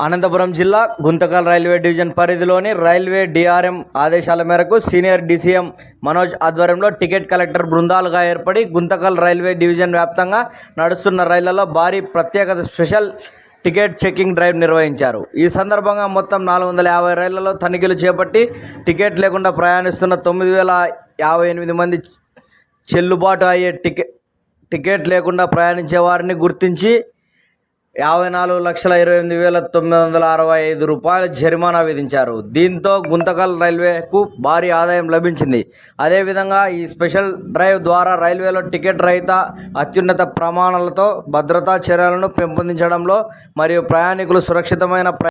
అనంతపురం జిల్లా Guntakal railway division పరిధిలోని railway DRM ఆదేశాల మేరకు సీనియర్ డీసీఎం మనోజ్ ఆధ్వర్యంలో టికెట్ కలెక్టర్ బృందాలుగా ఏర్పడి గుంతకల్ రైల్వే డివిజన్ వ్యాప్తంగా నడుస్తున్న రైళ్ళలో భారీ ప్రత్యేకత స్పెషల్ టికెట్ చెకింగ్ డ్రైవ్ నిర్వహించారు. ఈ సందర్భంగా మొత్తం నాలుగు వందల యాభై రైళ్ళలో తనిఖీలు చేపట్టి టికెట్ లేకుండా ప్రయాణిస్తున్న తొమ్మిది వేల యాభై ఎనిమిది మంది చెల్లుబాటు అయ్యే టికెట్ టికెట్ లేకుండా ప్రయాణించే వారిని గుర్తించి యాభై నాలుగు లక్షల ఇరవై ఎనిమిది వేల తొమ్మిది వందల అరవై ఐదు రూపాయల జరిమానా విధించారు. దీంతో గుంతకల్ రైల్వేకు భారీ ఆదాయం లభించింది. అదేవిధంగా ఈ స్పెషల్ డ్రైవ్ ద్వారా రైల్వేలో టికెట్ రహిత అత్యున్నత ప్రమాణాలతో భద్రతా చర్యలను పెంపొందించడంలో మరియు ప్రయాణికులు సురక్షితమైన ప్ర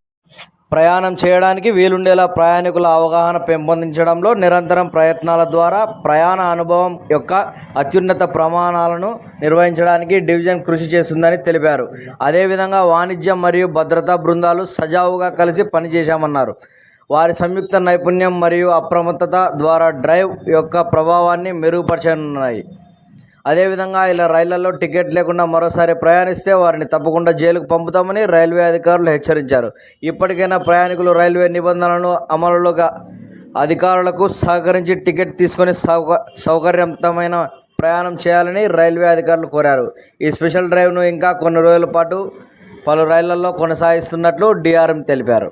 ప్రయాణం చేయడానికి వీలుండేలా ప్రయాణికుల అవగాహన పెంపొందించడంలో నిరంతరం ప్రయత్నాల ద్వారా ప్రయాణ అనుభవం యొక్క అత్యున్నత ప్రమాణాలను నిర్వహించడానికి డివిజన్ కృషి చేస్తుందని తెలిపారు. అదేవిధంగా వాణిజ్యం మరియు భద్రతా బృందాలు సజావుగా కలిసి పనిచేశామన్నారు. వారి సంయుక్త నైపుణ్యం మరియు అప్రమత్తత ద్వారా డ్రైవ్ యొక్క ప్రభావాన్ని మెరుగుపరచనున్నాయి. అదేవిధంగా ఇలా రైళ్ళలో టికెట్ లేకుండా మరోసారి ప్రయాణిస్తే వారిని తప్పకుండా జైలుకు పంపుతామని రైల్వే అధికారులు హెచ్చరించారు. ఇప్పటికైనా ప్రయాణికులు రైల్వే నిబంధనలను అమలులోగా అధికారులకు సహకరించి టికెట్ తీసుకొని సౌక సౌకర్యవంతమైన ప్రయాణం చేయాలని రైల్వే అధికారులు కోరారు. ఈ స్పెషల్ డ్రైవ్ను ఇంకా కొన్ని రోజుల పాటు పలు రైళ్ళలో కొనసాగిస్తున్నట్లు డిఆర్ఎం తెలిపారు.